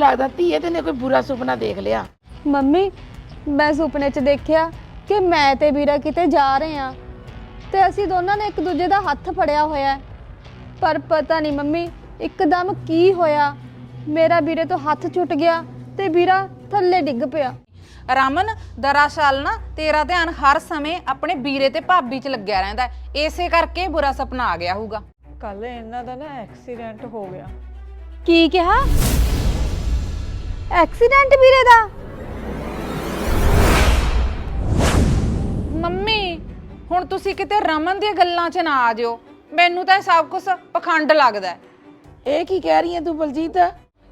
ਲੱਗਦਾ ਧੀਏ ਤੈਨੇ ਕੋਈ ਬੁਰਾ ਸੁਪਨਾ ਦੇਖ ਲਿਆ। ਮੰਮੀ ਮੈਂ ਸੁਪਨੇ 'ਚ ਦੇਖਿਆ ਕਿ ਮੈਂ ਤੇ ਵੀਰਾ ਕਿਤੇ ਜਾ ਰਹੇ ਆ ਤੇ ਅਸੀਂ ਦੋਨਾਂ ਨੇ ਇੱਕ ਦੂਜੇ ਦਾ ਹੱਥ ਫੜਿਆ ਹੋਇਆ ਹੈ। ਪਰ ਪਤਾ ਨਹੀਂ ਮੰਮੀ ਇੱਕਦਮ ਕੀ ਹੋਇਆ? ਮੇਰਾ ਵੀਰੇ ਤੋਂ ਹੱਥ ਛੁੱਟ ਗਿਆ ਤੇ ਵੀਰਾ ਥੱਲੇ ਡਿੱਗ ਪਿਆ। ਰਮਨ ਦਰਅਸਲ ਨਾ ਤੇਰਾ ਧਿਆਨ ਹਰ ਸਮੇਂ ਆਪਣੇ ਵੀਰੇ ਤੇ ਭਾਬੀ 'ਚ ਲੱਗਿਆ ਰਹਿੰਦਾ ਹੈ। ਇਸੇ ਕਰਕੇ ਬੁਰਾ ਸੁਪਨਾ ਆ ਗਿਆ ਹੋਊਗਾ। ਕੱਲ ਇਹਨਾਂ ਦਾ ਨਾ ਐਕਸੀਡੈਂਟ ਹੋ ਗਿਆ। ਕੀ ਕਿਹਾ? ਐਕਸੀਡੈਂਟ ਵੀਰੇ ਦਾ? ਮੰਮੀ ਹੁਣ ਤੁਸੀਂ ਕਿਤੇ ਰਮਨ ਦੀਆਂ ਗੱਲਾਂ 'ਚ ਨਾ ਆ ਜਿਓ। ਮੈਨੂੰ ਤਾਂ ਇਹ ਸਭ ਕੁਝ ਪਖੰਡ ਲੱਗਦਾ ਹੈ। ਇਹ ਕੀ ਕਹਿ ਰਹੀ ਹੈ ਤੂੰ ਬਲਜੀਤ?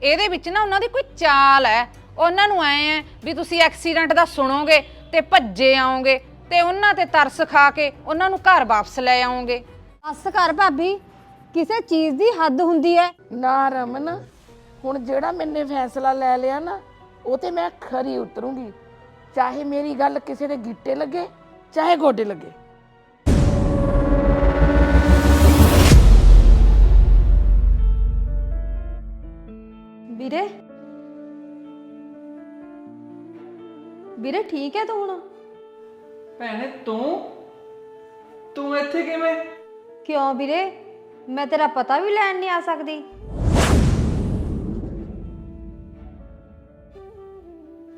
ਇਹਦੇ ਵਿੱਚ ਨਾ ਉਹਨਾਂ ਦੀ ਕੋਈ ਚਾਲ ਹੈ। ਉਹਨਾਂ ਨੂੰ ਐ ਹੈ ਵੀ ਤੁਸੀਂ ਐਕਸੀਡੈਂਟ ਦਾ ਸੁਣੋਗੇ ਤੇ ਭੱਜੇ ਆਓਗੇ ਤੇ ਉਹਨਾਂ ਤੇ ਤਰਸ ਖਾ ਕੇ ਉਹਨਾਂ ਨੂੰ ਘਰ ਵਾਪਸ ਲੈ ਆਓਗੇ। ਬਸ ਕਰ ਭਾਬੀ ਕਿਸੇ ਚੀਜ਼ ਦੀ ਹੱਦ ਹੁੰਦੀ ਹੈ। ਨਾ ਰਮਨ ਹੁਣ ਜਿਹੜਾ ਮੈਨੇ ਫੈਸਲਾ ਲੈ ਲਿਆ ਨਾ ਉਹ ਤੇ ਮੈਂ ਖਰੀ ਉਤਰੂੰਗੀ। ਚਾਹੇ ਮੇਰੀ ਗੱਲ ਕਿਸੇ ਦੇ ਗਿੱਟੇ ਲੱਗੇ ਚਾਹੇ ਗੋਡੇ ਲੱਗੇ। ਵੀਰੇ? ਵੀਰੇ ਠੀਕ ਹੈ ਤੂੰ ਹੁਣ? ਭੈਣੇ ਤੂੰ? ਤੂੰ ਇੱਥੇ ਕਿਵੇਂ? ਕਿਉਂ ਵੀਰੇ? ਮੈਂ ਤੇਰਾ ਪਤਾ ਵੀ ਲੈਣ ਨਹੀਂ ਆ ਸਕਦੀ।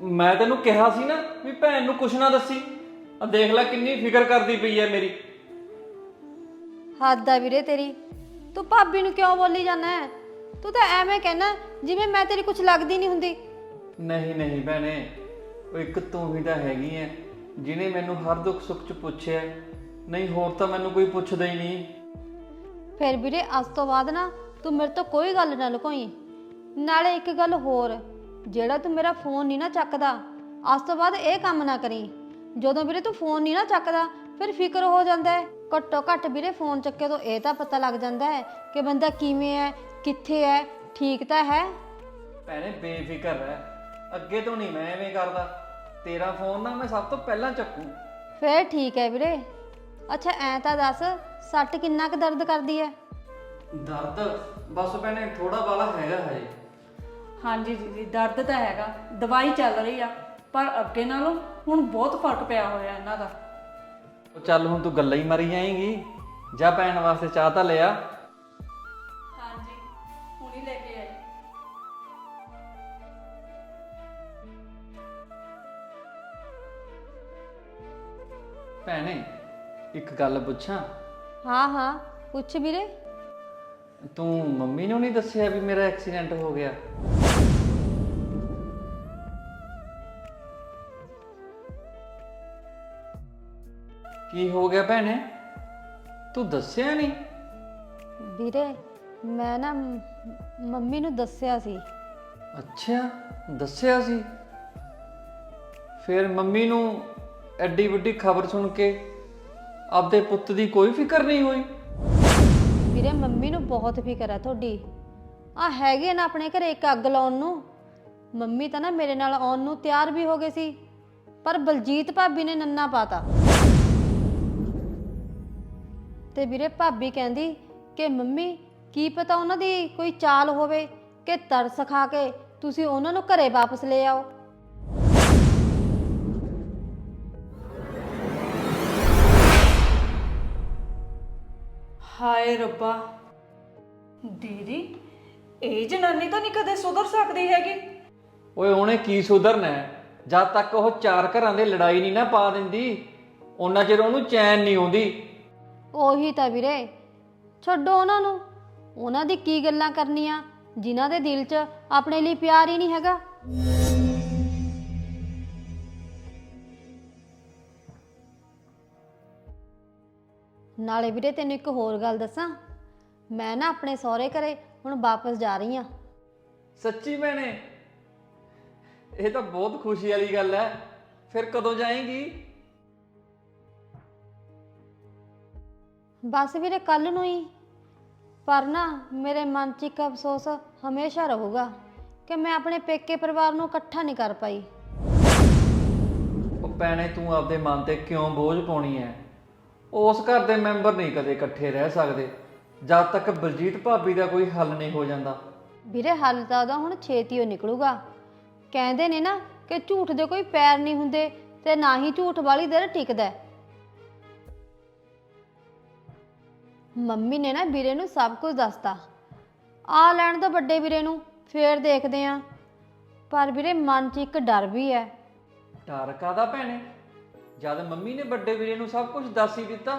ਮੈਂ ਤੈਨੂੰ ਕਿਹਾ ਸੀ ਨਾ ਵੀ ਭੈਣ ਨੂੰ ਕੁਛ ਨਾ ਦੱਸੀ। ਆ ਦੇਖ ਲੈ ਕਿੰਨੀ ਫਿਕਰ ਕਰਦੀ ਪਈ ਐ ਮੇਰੀ। ਹੱਦ ਆ ਵੀਰੇ ਤੇਰੀ। ਤੂੰ ਭਾਬੀ ਨੂੰ ਕਿਉਂ ਬੋਲੀ ਜਾਂਦਾ ਹੈ ਤੂੰ ਤਾਂ ਐਵੇਂ ਕਹਿਣਾ ਜਿਵੇਂ ਮੈਂ ਤੇਰੀ ਕੁਝ ਲੱਗਦੀ ਨਹੀਂ ਹੁੰਦੀ। ਨਹੀਂ ਨਹੀਂ ਭੈਣੇ ਉਹ ਇੱਕ ਤੂੰ ਹੀ ਤਾਂ ਹੈਗੀ ਐ ਜਿਹਨੇ ਮੈਨੂੰ ਹਰ ਦੁੱਖ ਸੁੱਖ ਚ ਪੁੱਛਿਆ। ਨਹੀਂ ਹੋਰ ਤਾਂ ਮੈਨੂੰ ਕੋਈ ਪੁੱਛਦਾ ਹੀ ਨਹੀਂ। ਫਿਰ ਵੀਰੇ ਅੱਜ ਤੋਂ ਬਾਅਦ ਨਾ ਤੂੰ ਮੇਰੇ ਤੋਂ ਕੋਈ ਗੱਲ ਨਾ ਲੁਕੋਈ। ਨਾਲੇ ਇੱਕ ਗੱਲ ਹੋਰ ਜਿਹੜਾ ਤੂੰ ਮੇਰਾ ਫੋਨ ਨਹੀਂ ਨਾ ਚੱਕਦਾ ਅੱਜ ਤੋਂ ਬਾਅਦ ਇਹ ਕੰਮ ਨਾ ਕਰੀ। ਜਦੋਂ ਵੀਰੇ ਤੂੰ ਫੋਨ ਨਹੀਂ ਨਾ ਚੱਕਦਾ ਫਿਰ ਫਿਕਰ ਹੋ ਜਾਂਦਾ ਹੈ। ਘੱਟੋ ਘੱਟ ਵੀਰੇ ਫੋਨ ਚੱਕੇ ਤੋਂ ਇਹ ਤਾਂ ਪਤਾ ਲੱਗ ਜਾਂਦਾ ਹੈ ਕਿ ਬੰਦਾ ਕਿਵੇਂ ਹੈ ਕਿੱਥੇ ਹੈ ਠੀਕ ਤਾਂ ਹੈ। ਭੈਣੇ ਬੇਫਿਕਰ ਰਹਿ। ਅੱਗੇ ਤੋਂ ਨਹੀਂ ਮੈਂ ਐਵੇਂ ਕਰਦਾ। ਤੇਰਾ ਫੋਨ ਨਾ ਮੈਂ ਸਭ ਤੋਂ ਪਹਿਲਾਂ ਚੱਕੂ। ਫਿਰ ਠੀਕ ਹੈ ਵੀਰੇ। ਅੱਛਾ ਐ ਤਾਂ ਦੱਸ ਸੱਟ ਕਿੰਨਾ ਕੁ ਦਰਦ ਕਰਦੀ ਹੈ? ਦਰਦ? ਬਸ ਭੈਣੇ ਥੋੜਾ ਬਾਲਾ ਹੈਗਾ ਹਜੇ। ਹਾਂਜੀ ਜੀ ਦਰਦ ਤਾਂ ਹੈਗਾ ਦਵਾਈ ਚੱਲ ਰਹੀ ਆ ਪਰ ਅੱਗੇ ਨਾਲੋਂ ਹੁਣ ਬਹੁਤ ਫ਼ਰਕ ਪਿਆ ਹੋਇਆ ਇਹਨਾਂ ਦਾ। ਉਹ ਚੱਲ ਹੁਣ ਤੂੰ ਗੱਲਾਂ ਹੀ ਮਾਰੀ ਜਾਏਂਗੀ ਜਾ ਭੈਣ ਵਾਸਤੇ ਚਾਹ ਤਾਂ ਲਿਆ। ਹਾਂਜੀ ਹੁਣੀ ਲੈ ਕੇ ਆਈ। ਭੈਣੇ ਇੱਕ ਗੱਲ ਪੁੱਛਾਂ? ਹਾਂ ਹਾਂ ਪੁੱਛ ਵੀਰੇ। ਤੂੰ ਮੰਮੀ ਨੂੰ ਨਹੀਂ ਦੱਸਿਆ ਵੀ ਮੇਰਾ ਐਕਸੀਡੈਂਟ ਹੋ ਗਿਆ? ਕੀ ਹੋ ਗਿਆ ਭੈਣੇ? ਤੂੰ ਦੱਸਿਆ ਨਹੀਂ? ਵੀਰੇ ਮੈਂ ਨਾ ਮ- ਮੰਮੀ ਨੂੰ ਦੱਸਿਆ ਸੀ। ਅੱਛਾ ਦੱਸਿਆ ਸੀ? ਫਿਰ ਮੰਮੀ ਨੂੰ ਐਡੀ ਵੱਡੀ ਖਬਰ ਸੁਣ ਕੇ ਆਪਦੇ ਪੁੱਤ ਦੀ ਕੋਈ ਫਿਕਰ ਨਹੀਂ ਹੋਈ? ਵੀਰੇ ਮੰਮੀ ਨੂੰ ਬਹੁਤ ਫਿਕਰ ਹੈ ਤੁਹਾਡੀ। ਆ ਹੈਗੇ ਨਾ ਆਪਣੇ ਘਰੇ ਇੱਕ ਅੱਗ ਲਾਉਣ ਨੂੰ। ਮੰਮੀ ਤਾਂ ਨਾ ਮੇਰੇ ਨਾਲ ਆਉਣ ਨੂੰ ਤਿਆਰ ਵੀ ਹੋ ਗਏ ਸੀ। ਪਰ ਬਲਜੀਤ ਭਾਬੀ ਨੇ ਨੰਨਾ ਪਾਤਾ। ਤੇ ਵੀਰੇ ਭਾਬੀ ਕਹਿੰਦੀ ਕਿ ਮੰਮੀ ਕੀ ਪਤਾ ਉਹਨਾਂ ਦੀ ਕੋਈ ਚਾਲ ਹੋਵੇ ਕਿ ਤਰਸ ਖਾ ਕੇ ਤੁਸੀਂ ਉਹਨਾਂ ਨੂੰ ਘਰੇ ਵਾਪਸ ਲੈ ਆਓ। ਹਾਏ ਰੱਬਾ। ਦੀਦੀ ਇਹ ਜਨਾਨੀ ਤਾਂ ਨਹੀਂ ਕਦੇ ਸੁਧਰ ਸਕਦੀ ਹੈਗੀ। ਓਏ ਉਹਨੇ ਕੀ ਸੁਧਰਨਾ ਹੈ? ਜਦ ਤੱਕ ਉਹ ਚਾਰ ਘਰਾਂ ਦੇ ਲੜਾਈ ਨਹੀਂ ਨਾ ਪਾ ਦਿੰਦੀ ਉਹਨਾਂ ਚਿਰ ਉਹਨੂੰ ਚੈਨ ਨਹੀਂ ਆਉਂਦੀ। ਉਹੀ ਤਾਂ ਵੀਰੇ। ਛੱਡੋ ਉਹਨਾਂ ਨੂੰ। ਉਹਨਾਂ ਦੀ ਕੀ ਗੱਲਾਂ ਕਰਨੀਆਂ? ਜਿਨ੍ਹਾਂ ਦੇ ਦਿਲ 'ਚ ਆਪਣੇ ਲਈ ਪਿਆਰ ਹੀ ਨਹੀਂ ਹੈਗਾ। ਨਾਲੇ ਵੀਰੇ ਤੈਨੂੰ ਇੱਕ ਹੋਰ ਗੱਲ ਦੱਸਾਂ। ਮੈਂ ਨਾ ਆਪਣੇ ਸਹੁਰੇ ਘਰੇ ਹੁਣ ਵਾਪਸ ਜਾ ਰਹੀ ਆ ਸੱਚੀ ਭੈਣੇ, ਇਹ ਤਾਂ ਬਹੁਤ ਖੁਸ਼ੀ ਵਾਲੀ ਗੱਲ ਹੈ। ਫਿਰ ਕਦੋਂ ਜਾਏਂਗੀ? ਬਸ ਵੀਰੇ ਕੱਲ ਨੂੰ ਹੀ। ਪਰ ਨਾ ਮੇਰੇ ਮਨ 'ਚ ਇੱਕ ਅਫਸੋਸ ਹਮੇਸ਼ਾ ਰਹੂਗਾ ਕਿ ਮੈਂ ਆਪਣੇ ਪੇਕੇ ਪਰਿਵਾਰ ਨੂੰ ਇਕੱਠਾ ਨਹੀਂ ਕਰ ਪਾਈ। ਉਹ ਭੈਣੇ ਤੂੰ ਆਪਦੇ ਮਨ ਤੇ ਕਿਉਂ ਬੋਝ ਪਾਉਣੀ ਹੈ ਉਸ ਘਰ ਦੇ ਮੈਂਬਰ ਨਹੀਂ ਕਦੇ ਇਕੱਠੇ ਰਹਿ ਸਕਦੇ। ਜਦ ਤੱਕ ਬਲਜੀਤ ਭਾਬੀ ਦਾ ਕੋਈ ਹੱਲ ਨਹੀਂ ਹੋ ਜਾਂਦਾ। ਵੀਰੇ ਹੱਲ ਤਾਂ ਉਹਦਾ ਹੁਣ ਛੇਤੀ ਹੋ ਨਿਕਲੂਗਾ। ਕਹਿੰਦੇ ਨੇ ਨਾ ਕਿ ਝੂਠ ਦੇ ਕੋਈ ਪੈਰ ਨਹੀਂ ਹੁੰਦੇ ਤੇ ਨਾ ਹੀ ਝੂਠ ਵਾਲੀ ਦੇਰ ਟਿਕਦਾ। ਹੈ। ਮੰਮੀ ਨੇ ਨਾ ਵੀਰੇ ਨੂੰ ਸਭ ਕੁਝ ਦੱਸਤਾ। ਆ ਲੈਣ ਤੋਂ ਵੱਡੇ ਵੀਰੇ ਨੂੰ ਫੇਰ ਦੇਖਦੇ ਆ। ਪਰ ਵੀਰੇ ਮਨ 'ਚ ਇੱਕ ਡਰ ਵੀ ਹੈ ਡਰ ਕਾਦਾ ਭੈਣੇ? ਜਦ ਮੰਮੀ ਨੇ ਵੱਡੇ ਵੀਰੇ ਨੂੰ ਸਭ ਕੁਝ ਦੱਸ ਹੀ ਦਿੱਤਾ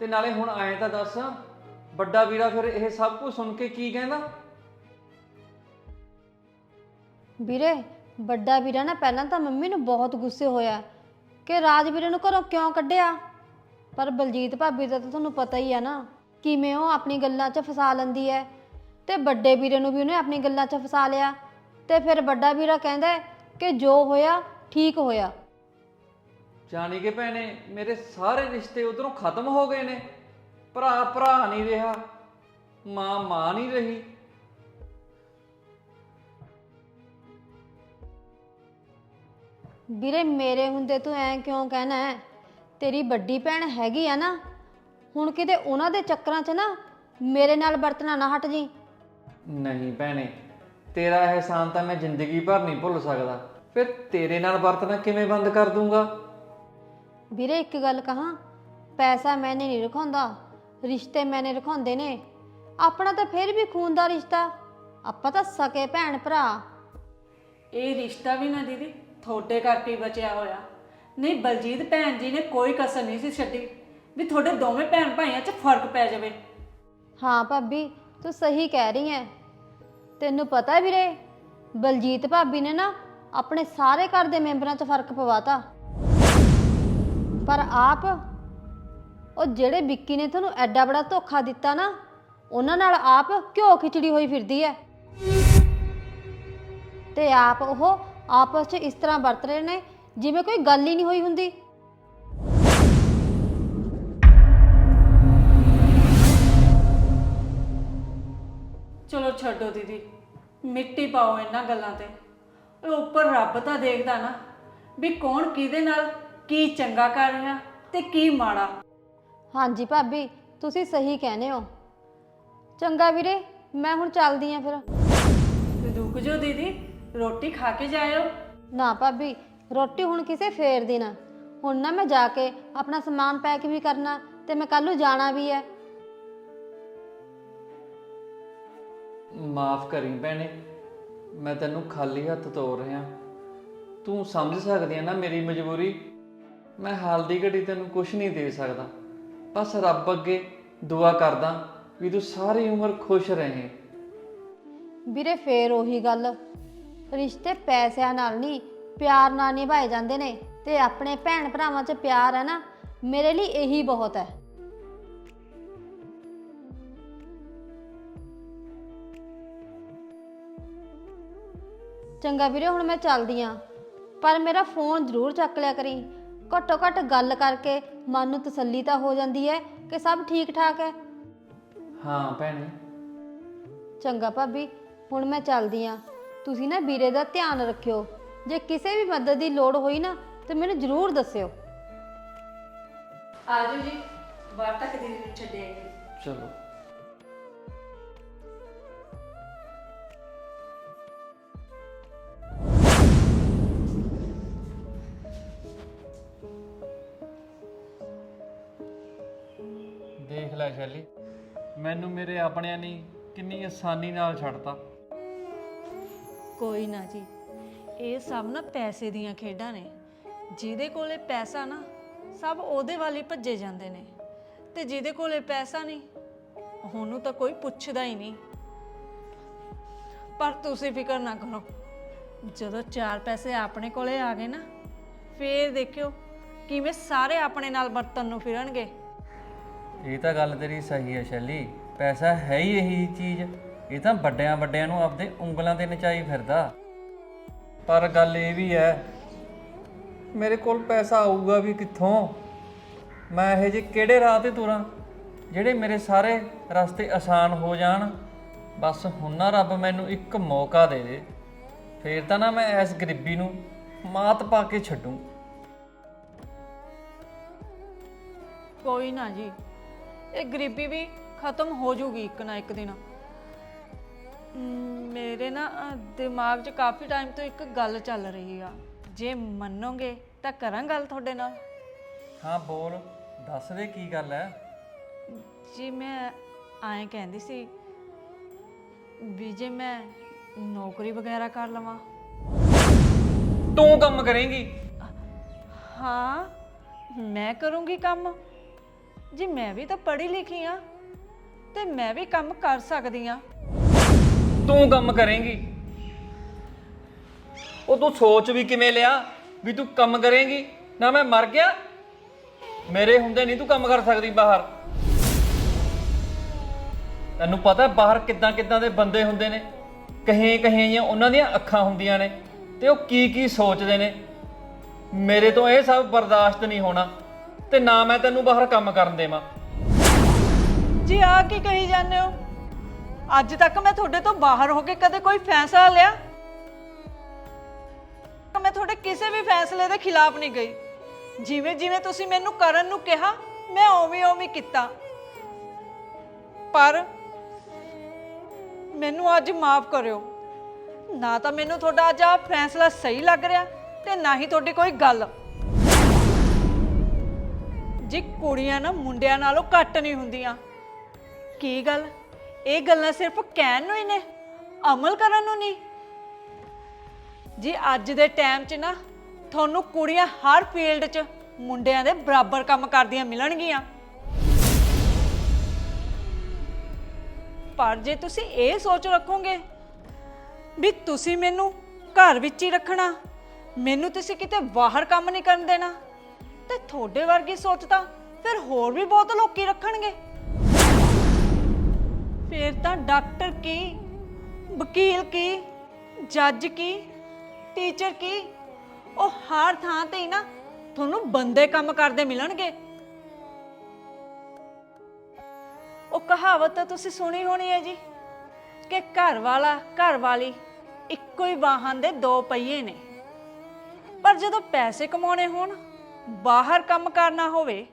ਤੇ ਨਾਲੇ ਹੁਣ ਆਏ ਤਾਂ ਦੱਸ ਵੱਡਾ ਵੀਰਾ ਫਿਰ ਇਹ ਸਭ ਕੁਝ ਸੁਣ ਕੇ ਕੀ ਕਹਿੰਦਾ? ਵੀਰੇ ਵੱਡਾ ਵੀਰਾ ਨਾ ਪਹਿਲਾਂ ਤਾਂ ਮੰਮੀ ਨੂੰ ਬਹੁਤ ਗੁੱਸੇ ਹੋਇਆ ਕਿ ਰਾਜ ਵੀਰੇ ਨੂੰ ਘਰੋਂ ਕਿਉਂ ਕੱਢਿਆ? ਪਰ ਬਲਜੀਤ ਭਾਬੀ ਦਾ ਤਾਂ ਤੁਹਾਨੂੰ ਪਤਾ ਹੀ ਆ ਨਾ ਕਿਵੇਂ ਉਹ ਆਪਣੀ ਗੱਲਾਂ 'ਚ ਫਸਾ ਲੈਂਦੀ ਹੈ ਤੇ ਵੱਡੇ ਵੀਰੇ ਨੂੰ ਵੀ ਉਹਨੇ ਆਪਣੀ ਗੱਲਾਂ 'ਚ ਫਸਾ ਲਿਆ। ਤੇ ਫਿਰ ਵੱਡਾ ਵੀਰਾ ਕਹਿੰਦਾ ਹੈ ਕਿ ਜੋ ਹੋਇਆ ਠੀਕ ਹੋਇਆ। ਜਾਣੀ ਕਿ ਭੈਣੇ ਮੇਰੇ ਸਾਰੇ ਰਿਸ਼ਤੇ ਉਧਰੋਂ ਖਤਮ ਹੋ ਗਏ ਨੇ। ਭਰਾ ਭਰਾ ਨਹੀਂ ਰਿਹਾ ਮਾਂ ਮਾਂ ਨਹੀਂ ਰਹੀ। ਵੀਰੇ ਮੇਰੇ ਹੁੰਦੇ ਤੂੰ ਐ ਕਿਉਂ ਕਹਿਣਾ ਹੈ ਤੇਰੀ ਵੱਡੀ ਭੈਣ ਹੈਗੀ ਆ ਨਾ ਹੁਣ ਕਿਤੇ ਉਹਨਾਂ ਦੇ ਚੱਕਰਾਂ 'ਚ ਨਾ ਮੇਰੇ ਨਾਲ ਵਰਤਣਾ ਨਾ ਹਟ ਜੀ। ਨਹੀਂ ਭੈਣੇ ਤੇਰਾ ਅਹਿਸਾਨ ਤਾਂ ਮੈਂ ਜ਼ਿੰਦਗੀ ਭਰ ਨਹੀਂ ਭੁੱਲ ਸਕਦਾ। ਫਿਰ ਤੇਰੇ ਨਾਲ ਵਰਤਣਾ ਕਿਵੇਂ ਬੰਦ ਕਰ ਦੂੰਗਾ? ਵੀਰੇ ਇੱਕ ਗੱਲ ਕਹਾਂ ਪੈਸਾ ਮੈਨੇ ਨਹੀਂ ਰਖਾਉਂਦਾ ਰਿਸ਼ਤੇ ਮੈਨੇ ਰਖਾਉਂਦੇ ਨੇ। ਆਪਣਾ ਤਾਂ ਫਿਰ ਵੀ ਖੂਨ ਦਾ ਰਿਸ਼ਤਾ ਆਪਾਂ ਤਾਂ ਸਕੇ ਭੈਣ ਭਰਾ। ਇਹ ਰਿਸ਼ਤਾ ਵੀ ਨਾ ਦੀਦੀ ਤੁਹਾਡੇ ਕਰਕੇ ਹੀ ਬਚਿਆ ਹੋਇਆ। ਨਹੀਂ, ਬਲਜੀਤ ਭੈਣ ਜੀ ਨੇ ਕੋਈ ਕਸਰ ਨਹੀਂ ਸੀ ਛੱਡੀ ਵੀ ਤੁਹਾਡੇ ਦੋਵੇਂ ਭੈਣ ਭਾਈਆਂ 'ਚ ਫ਼ਰਕ ਪੈ ਜਾਵੇ। ਹਾਂ ਭਾਬੀ, ਤੂੰ ਸਹੀ ਕਹਿ ਰਹੀ ਐ। ਤੈਨੂੰ ਪਤਾ ਹੈ ਵੀਰੇ, ਬਲਜੀਤ ਭਾਬੀ ਨੇ ਨਾ ਆਪਣੇ ਸਾਰੇ ਘਰ ਦੇ ਮੈਂਬਰਾਂ 'ਚ ਫ਼ਰਕ ਪਵਾਤਾ। ਪਰ ਆਪ, ਉਹ ਜਿਹੜੇ ਵਿੱਕੀ ਨੇ ਤੁਹਾਨੂੰ ਐਡਾ ਬੜਾ ਧੋਖਾ ਦਿੱਤਾ ਨਾ, ਉਹਨਾਂ ਨਾਲ ਆਪ ਘਿਓ ਖਿਚੜੀ ਹੋਈ ਫਿਰਦੀ ਐ। ਤੇ ਆਪ ਉਹ ਆਪਸ 'ਚ ਇਸ ਤਰ੍ਹਾਂ ਵਰਤ ਰਹੇ ਨੇ ਜਿਵੇਂ ਕੋਈ ਗੱਲ ਹੀ ਨਹੀਂ ਹੋਈ ਹੁੰਦੀ। ਚਲੋ ਛੱਡੋ ਦੀਦੀ ਮਿੱਟੀ ਪਾਓ ਇਹਨਾਂ ਗੱਲਾਂ ਤੇ। ਉਹ ਉੱਪਰ ਰੱਬ ਤਾਂ ਦੇਖਦਾ ਨਾ ਵੀ ਕੌਣ ਕਿਹਦੇ ਨਾਲ ਕੀ ਚੰਗਾ ਕਰ ਰਿਹਾ ਤੇ ਕੀ ਮਾੜਾ। ਹਾਂਜੀ ਭਾਬੀ ਤੁਸੀਂ ਸਹੀ ਕਹਿੰਦੇ ਹੋ। ਚੰਗਾ ਵੀਰੇ ਮੈਂ ਹੁਣ ਚੱਲਦੀ ਆਂ ਫਿਰ। ਤੇ ਰੁਕ ਜਾਓ ਦੀਦੀ ਰੋਟੀ ਖਾ ਕੇ ਜਾਇਓ। ਨਾ ਭਾਬੀ ਰੋਟੀ ਹੁਣ ਕਿਸੇ ਫੇਰ ਦੀ ਨਾ। ਹੁਣ ਨਾ ਮੈਂ ਜਾ ਕੇ ਆਪਣਾ ਸਮਾਨ ਪੈਕ ਵੀ ਕਰਨਾ ਤੇ ਮੈਂ ਕੱਲ ਨੂੰ ਜਾਣਾ ਵੀ ਹੈ ਮਾਫ ਕਰੀ ਭੈਣੇ ਮੈਂ ਤੈਨੂੰ ਖਾਲੀ ਹੱਥ ਤੋਰ ਰਿਹਾ। ਤੂੰ ਸਮਝ ਸਕਦੀ ਹੈ ਨਾ ਮੇਰੀ ਮਜਬੂਰੀ। ਮੈਂ ਹਾਲ ਦੀ ਘੜੀ ਤੈਨੂੰ ਕੁਝ ਨਹੀਂ ਦੇ ਸਕਦਾ। ਬਸ ਰੱਬ ਅੱਗੇ ਦੁਆ ਕਰਦਾ ਵੀ ਤੂੰ ਸਾਰੀ ਉਮਰ ਖੁਸ਼ ਰਹੇ। ਵੀਰੇ ਫੇਰ ਉਹੀ ਗੱਲ। ਰਿਸ਼ਤੇ ਪੈਸਿਆਂ ਨਾਲ ਨਹੀਂ ਪਿਆਰ ਨਾਲ ਨਿਭਾਏ ਜਾਂਦੇ ਨੇ ਤੇ ਆਪਣੇ ਭੈਣ ਭਰਾਵਾਂ 'ਚ ਪਿਆਰ ਹੈ ਨਾ ਮੇਰੇ ਲਈ ਇਹੀ ਬਹੁਤ ਹੈ। ਚੰਗਾ ਵੀਰੇ ਹੁਣ ਮੈਂ ਚੱਲਦੀ ਆਂ ਪਰ ਮੇਰਾ ਫੋਨ ਜ਼ਰੂਰ ਚੱਕ ਲਿਆ ਕਰੀ। ਘੱਟੋ ਘੱਟ ਗੱਲ ਕਰਕੇ ਮਨ ਨੂੰ ਤਸੱਲੀ ਤਾਂ ਹੋ ਜਾਂਦੀ ਹੈ ਕਿ ਸਭ ਠੀਕ ਠਾਕ ਹੈ। ਹਾਂ ਭੈਣੇ। ਚੰਗਾ ਭਾਬੀ ਹੁਣ ਮੈਂ ਚੱਲਦੀ ਆ ਤੁਸੀਂ ਨਾ ਵੀਰੇ ਦਾ ਧਿਆਨ ਰੱਖਿਓ। ਜੇ ਕਿਸੇ ਵੀ ਮਦਦ ਦੀ ਲੋੜ ਹੋਈ ਨਾ ਤੇ ਮੈਨੂੰ ਜ਼ਰੂਰ ਦੱਸਿਓ। ਆਜੋ ਜੀ ਬਾਹਰ ਤੱਕ ਦੀਦੀ ਨੂੰ ਛੱਡਿਆਂਗੇ ਚਲੋ। ਦੇਖ ਲੈ ਸ਼ੈਲੀ ਮੈਨੂੰ ਮੇਰੇ ਆਪਣਿਆਂ ਨੇ ਕਿੰਨੀ ਆਸਾਨੀ ਨਾਲ ਛੱਡਤਾ। ਕੋਈ ਨਾ ਜੀ। ਇਹ ਸਭ ਨਾ ਪੈਸੇ ਦੀਆਂ ਖੇਡਾਂ ਨੇ। ਜਿਹਦੇ ਕੋਲੇ ਪੈਸਾ ਨਾ, ਸਭ ਉਹਦੇ ਵੱਲ ਹੀ ਭੱਜੇ ਜਾਂਦੇ ਨੇ। ਤੇ ਜਿਹਦੇ ਕੋਲੇ ਪੈਸਾ ਨਹੀਂ, ਉਹਨੂੰ ਤਾਂ ਕੋਈ ਪੁੱਛਦਾ ਹੀ ਨਹੀਂ। ਪਰ ਤੁਸੀਂ ਫਿਕਰ ਨਾ ਕਰੋ, ਜਦੋਂ ਚਾਰ ਪੈਸੇ ਆਪਣੇ ਕੋਲੇ ਆ ਗਏ ਨਾ, ਫੇਰ ਦੇਖਿਓ ਕਿਵੇਂ ਸਾਰੇ ਆਪਣੇ ਨਾਲ ਵਰਤਨ ਨੂੰ ਫਿਰਨਗੇ। ਇਹ ਤਾਂ ਗੱਲ ਤੇਰੀ ਸਹੀ ਹੈ ਸ਼ੈਲੀ, ਪੈਸਾ ਹੈ ਹੀ ਇਹੀ ਚੀਜ਼, ਇਹ ਤਾਂ ਵੱਡਿਆਂ ਵੱਡਿਆਂ ਨੂੰ ਆਪਦੇ ਉਂਗਲਾਂ ਤੇ ਨਚਾਈ ਫਿਰਦਾ। ਪਰ ਗੱਲ ਇਹ ਵੀ ਹੈ, ਮੇਰੇ ਕੋਲ ਪੈਸਾ ਆਊਗਾ ਵੀ ਕਿੱਥੋਂ? ਮੈਂ ਇਹ ਜੇ ਕਿਹੜੇ ਰਾਹ ਤੇ ਤੁਰਾਂ ਜਿਹੜੇ ਮੇਰੇ ਸਾਰੇ ਰਸਤੇ ਆਸਾਨ ਹੋ ਜਾਣ? ਬਸ ਹੁਣ ਨਾ ਰੱਬ ਮੈਨੂੰ ਇੱਕ ਮੌਕਾ ਦੇ ਦੇ। ਫੇਰ ਤਾਂ ਨਾ ਮੈਂ ਇਸ ਗਰੀਬੀ ਨੂੰ ਮਾਤ ਪਾ ਕੇ ਛੱਡੂ। ਕੋਈ ਨਾ ਜੀ, ਇਹ ਗਰੀਬੀ ਵੀ ਖਤਮ ਹੋ ਜੂਗੀ ਇੱਕ ਨਾ ਇੱਕ ਦਿਨ। ਮ, ਮੇਰੇ ਨਾ ਅ, ਦਿਮਾਗ 'ਚ ਕਾਫੀ ਟਾਈਮ ਤੋਂ ਇੱਕ ਗੱਲ ਚੱਲ ਰਹੀ ਆ। ਜੇ ਮੰਨੋਗੇ ਤਾਂ ਕਰਾਂ ਗੱਲ ਤੁਹਾਡੇ ਨਾਲ। ਹਾਂ ਬੋਲ। ਦੱਸ ਦੇ ਕੀ ਗੱਲ ਹੈ ਜੀ ਮੈਂ ਐਂ ਕਹਿੰਦੀ ਸੀ ਵੀ ਜੇ ਮੈਂ ਨੌਕਰੀ ਵਗੈਰਾ ਕਰ ਲਵਾਂ। ਤੂੰ ਕੰਮ ਕਰੇਂਗੀ? ਹਾਂ ਮੈਂ ਕਰੂੰਗੀ ਕੰਮ। ਜੀ ਮੈਂ ਵੀ ਤਾਂ ਪੜ੍ਹੀ ਲਿਖੀ ਆ ਤੇ ਮੈਂ ਵੀ ਕੰਮ ਕਰ ਸਕਦੀ ਆ। ਤੂੰ ਕੰਮ ਕਰੇਂਗੀ। ਉਹ ਤੂੰ ਸੋਚ ਵੀ ਕਿਵੇਂ ਲਿਆ ਵੀ ਤੂੰ ਕੰਮ ਕਰੇਂਗੀ? ਨਾ ਮੈਂ ਮਰ ਗਿਆ? ਮੇਰੇ ਹੁੰਦੇ ਨਹੀਂ ਤੂੰ ਕੰਮ ਕਰ ਸਕਦੀ ਬਾਹਰ। ਤੈਨੂੰ ਪਤਾ ਬਾਹਰ ਕਿੱਦਾਂ ਕਿੱਦਾਂ ਦੇ ਬੰਦੇ ਹੁੰਦੇ ਨੇ। ਕਹੇ ਕਹੇ ਜਾਂ ਉਹਨਾਂ ਦੀਆਂ ਅੱਖਾਂ ਹੁੰਦੀਆਂ ਨੇ ਤੇ ਉਹ ਕੀ ਕੀ ਸੋਚਦੇ ਨੇ। ਮੇਰੇ ਤੋਂ ਇਹ ਸਭ ਬਰਦਾਸ਼ਤ ਨਹੀਂ ਹੋਣਾ ਤੇ ਨਾ ਮੈਂ ਤੈਨੂੰ ਬਾਹਰ ਕੰਮ ਕਰਨ ਦੇਵਾਂ। ਜੀ ਆ ਕੀ ਕਹੀ ਜਾਂਦੇ ਹੋ? ਅੱਜ ਤੱਕ ਮੈਂ ਤੁਹਾਡੇ ਤੋਂ ਬਾਹਰ ਹੋ ਕੇ ਕਦੇ ਕੋਈ ਫੈਸਲਾ ਲਿਆ? ਮੈਂ ਤੁਹਾਡੇ ਕਿਸੇ ਵੀ ਫੈਸਲੇ ਦੇ ਖਿਲਾਫ ਨਹੀਂ ਗਈ। ਜਿਵੇਂ ਜਿਵੇਂ ਤੁਸੀਂ ਮੈਨੂੰ ਕਰਨ ਨੂੰ ਕਿਹਾ, ਮੈਂ ਓਵੇਂ ਓਵੇਂ ਕੀਤਾ। ਪਰ ਮੈਨੂੰ ਅੱਜ ਮਾਫ ਕਰਿਓ। ਨਾ ਤਾਂ ਮੈਨੂੰ ਤੁਹਾਡਾ ਅੱਜ ਆ ਫੈਸਲਾ ਸਹੀ ਲੱਗ ਰਿਹਾ ਤੇ ਨਾ ਹੀ ਤੁਹਾਡੀ ਕੋਈ ਗੱਲ। ਜੀ ਕੁੜੀਆਂ ਨਾ ਮੁੰਡਿਆਂ ਨਾਲੋਂ ਘੱਟ ਨਹੀਂ ਹੁੰਦੀਆਂ, ਕੀ ਗੱਲ? ਇਹ ਗੱਲਾਂ ਸਿਰਫ ਕਹਿਣ ਨੂੰ ਹੀ ਨੇ, ਅਮਲ ਕਰਨ ਨੂੰ ਨਹੀਂ। ਜੀ ਅੱਜ ਦੇ ਟਾਈਮ 'ਚ ਨਾ ਤੁਹਾਨੂੰ ਕੁੜੀਆਂ ਹਰ ਫੀਲਡ 'ਚ ਮੁੰਡਿਆਂ ਦੇ ਬਰਾਬਰ ਕੰਮ ਕਰਦੀਆਂ ਮਿਲਣਗੀਆਂ। ਪਰ ਜੇ ਤੁਸੀਂ ਇਹ ਸੋਚ ਰੱਖੋਗੇ ਵੀ ਤੁਸੀਂ ਮੈਨੂੰ ਘਰ ਵਿੱਚ ਹੀ ਰੱਖਣਾ, ਮੈਨੂੰ ਤੁਸੀਂ ਕਿਤੇ ਬਾਹਰ ਕੰਮ ਨਹੀਂ ਕਰਨ ਦੇਣਾ, ਤੇ ਤੁਹਾਡੇ ਵਰਗੀ ਸੋਚ ਤਾਂ ਫਿਰ ਹੋਰ ਵੀ ਬਹੁਤ ਲੋਕੀ ਰੱਖਣਗੇ। ਫਿਰ ਤਾਂ ਡਾਕਟਰ ਕੀ, ਵਕੀਲ ਕੀ, ਜੱਜ ਕੀ, ਟੀਚਰ ਕੀ? ਉਹ ਹਰ ਥਾਂ ਤੇ ਹੀ ਨਾ ਤੁਹਾਨੂੰ ਬੰਦੇ ਕੰਮ ਕਰਦੇ ਮਿਲਣਗੇ। ਉਹ ਕਹਾਵਤ ਤਾਂ ਤੁਸੀਂ ਸੁਣੀ ਹੋਣੀ ਹੈ ਜੀ ਕਿ ਘਰ ਵਾਲਾ ਘਰ ਵਾਲੀ ਇੱਕੋ ਹੀ ਵਾਹਨ ਦੇ ਦੋ ਪਹੀਏ ਨੇ। ਪਰ ਜਦੋਂ ਪੈਸੇ ਕਮਾਉਣੇ ਹੋਣ, ਬਾਹਰ ਕੰਮ ਕਰਨਾ ਹੋਵੇ,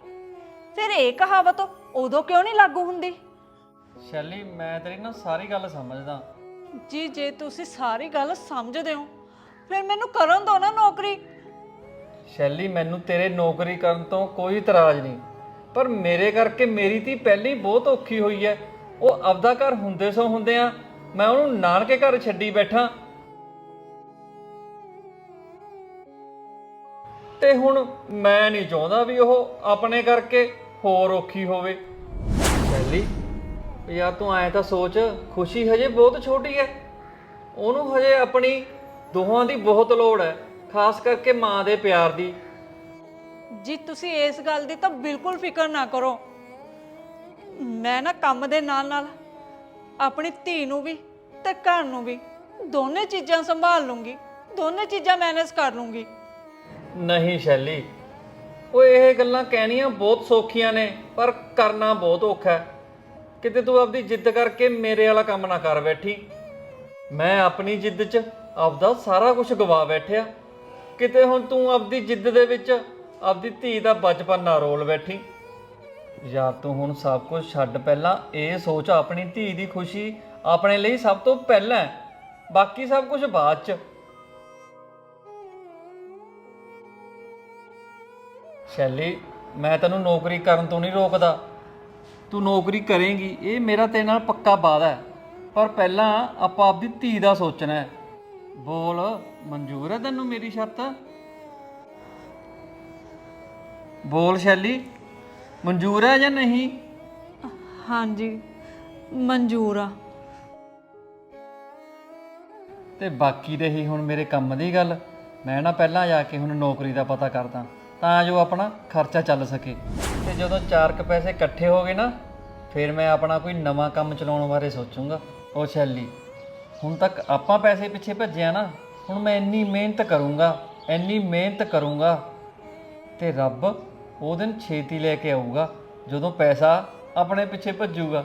ਫਿਰ ਇਹ ਕਹਾਵਤ ਉਦੋਂ ਕਿਉਂ ਨਹੀਂ ਲਾਗੂ ਹੁੰਦੀ? ਸ਼ੈਲੀ ਮੈਂ ਤੇਰੀ ਨਾ ਸਾਰੀ ਗੱਲ ਸਮਝਦਾ। ਜੀ ਜੇ ਤੁਸੀਂ ਸਾਰੀ ਗੱਲ ਸਮਝਦੇ ਹੋ ਫਿਰ ਮੈਨੂੰ ਕਰਨ ਦਿਓ ਨਾ ਨੌਕਰੀ। ਸ਼ੈਲੀ ਮੈਨੂੰ ਤੇਰੇ ਨੌਕਰੀ ਕਰਨ ਤੋਂ ਕੋਈ ਇਤਰਾਜ਼ ਨਹੀਂ। ਪਰ ਮੇਰੇ ਕਰਕੇ ਮੇਰੀ ਧੀ ਪਹਿਲੀ ਬਹੁਤ ਔਖੀ ਹੋਈ ਹੈ। ਉਹ ਆਪਦਾ ਘਰ ਹੁੰਦੇ ਸੋ ਹੁੰਦੇ ਆ ਮੈਂ ਉਹਨੂੰ ਨਾਨਕੇ ਘਰ ਛੱਡੀ ਬੈਠਾ। ਤੇ ਹੁਣ ਮੈਂ ਨਹੀਂ ਚਾਹੁੰਦਾ ਵੀ ਉਹ ਆਪਣੇ ਕਰਕੇ ਹੋਰ ਔਖੀ ਹੋਵੇ। ਸ਼ੈਲੀ ਯਾਰ ਤੂੰ ਐਂ ਤਾਂ ਸੋਚ ਖੁਸ਼ੀ ਹਜੇ ਬਹੁਤ ਛੋਟੀ ਹੈ ਉਹਨੂੰ ਹਜੇ ਆਪਣੀ ਦੋਹਾਂ ਦੀ ਬਹੁਤ ਲੋੜ ਹੈ ਖਾਸ ਕਰਕੇ ਮਾਂ ਦੇ ਪਿਆਰ ਦੀ। ਜੀ ਤੁਸੀਂ ਇਸ ਗੱਲ ਦੀ ਤਾਂ ਬਿਲਕੁਲ ਫਿਕਰ ਨਾ ਕਰੋ। ਮੈਂ ਨਾ ਕੰਮ ਦੇ ਨਾਲ ਨਾਲ ਆਪਣੀ ਧੀ ਨੂੰ ਵੀ ਤੇ ਘਰ ਨੂੰ ਵੀ ਦੋਨੇ ਚੀਜ਼ਾਂ ਸੰਭਾਲ ਲੂੰਗੀ ਦੋਨੇ ਚੀਜ਼ਾਂ ਮੈਨੇਜ ਕਰ ਲੂੰਗੀ। ਨਹੀਂ ਸ਼ੈਲੀ ਉਹ ਇਹ ਗੱਲਾਂ ਕਹਿਣੀਆਂ ਬਹੁਤ ਸੌਖੀਆਂ ਨੇ ਪਰ ਕਰਨਾ ਬਹੁਤ ਔਖਾ ਹੈ ਕਿਤੇ ਤੂੰ ਆਪਦੀ ਜਿੱਦ ਕਰਕੇ ਮੇਰੇ ਵਾਲਾ ਕੰਮ ਨਾ ਕਰ ਬੈਠੀ। ਮੈਂ ਆਪਣੀ ਜਿੱਦ 'ਚ ਆਪਦਾ ਸਾਰਾ ਕੁਝ ਗਵਾ ਬੈਠਿਆ। ਕਿਤੇ ਹੁਣ ਤੂੰ ਆਪਦੀ ਜਿੱਦ ਦੇ ਵਿੱਚ ਆਪਦੀ ਧੀ ਦਾ ਬਚਪਨ ਨਾ ਰੋਲ ਬੈਠੀ। ਯਾਰ ਤੂੰ ਹੁਣ ਸਭ ਕੁਝ ਛੱਡ ਪਹਿਲਾਂ ਇਹ ਸੋਚ ਆਪਣੀ ਧੀ ਦੀ ਖੁਸ਼ੀ ਆਪਣੇ ਲਈ ਸਭ ਤੋਂ ਪਹਿਲਾਂ ਹੈ। ਬਾਕੀ ਸਭ ਕੁਝ ਬਾਅਦ 'ਚ। ਸ਼ੈਲੀ, ਮੈਂ ਤੈਨੂੰ ਨੌਕਰੀ ਕਰਨ ਤੋਂ ਨਹੀਂ ਰੋਕਦਾ। ਤੂੰ ਨੌਕਰੀ ਕਰੇਂਗੀ ਇਹ ਮੇਰਾ ਤੇਰੇ ਨਾਲ ਪੱਕਾ ਵਾਅਦਾ ਹੈ। ਪਰ ਪਹਿਲਾਂ ਆਪਾਂ ਆਪਦੀ ਧੀ ਦਾ ਸੋਚਣਾ ਹੈ। ਬੋਲ ਮਨਜ਼ੂਰ ਹੈ ਤੈਨੂੰ ਮੇਰੀ ਸ਼ਰਤ? ਬੋਲ ਸ਼ੈਲੀ ਮਨਜ਼ੂਰ ਹੈ ਜਾਂ ਨਹੀਂ? ਹਾਂਜੀ ਮਨਜ਼ੂਰ ਆ। ਤੇ ਬਾਕੀ ਰਹੀ ਹੁਣ ਮੇਰੇ ਕੰਮ ਦੀ ਗੱਲ। ਮੈਂ ਨਾ ਪਹਿਲਾਂ ਜਾ ਕੇ ਹੁਣ ਨੌਕਰੀ ਦਾ ਪਤਾ ਕਰਦਾ ਤਾਂ ਜੋ ਆਪਣਾ ਖਰਚਾ ਚੱਲ ਸਕੇ। ਜਦੋਂ ਚਾਰ ਕ ਪੈਸੇ ਇਕੱਠੇ ਹੋ ਗਏ ਨਾ, ਫਿਰ ਮੈਂ ਆਪਣਾ ਕੋਈ ਨਵਾਂ ਕੰਮ ਚਲਾਉਣ ਬਾਰੇ ਸੋਚੂੰਗਾ, ਉਹ ਸ਼ੈਲੀ। ਹੁਣ ਤੱਕ ਆਪਾਂ ਪੈਸੇ ਪਿੱਛੇ ਭੱਜਿਆ ਨਾ, ਹੁਣ ਮੈਂ ਇੰਨੀ ਮਿਹਨਤ ਕਰੂੰਗਾ, ਇੰਨੀ ਮਿਹਨਤ ਕਰੂੰਗਾ, ਤੇ ਰੱਬ ਉਹ ਦਿਨ ਛੇਤੀ ਲੈ ਕੇ ਆਊਗਾ, ਜਦੋਂ ਪੈਸਾ ਆਪਣੇ ਪਿੱਛੇ ਭੱਜੂਗਾ।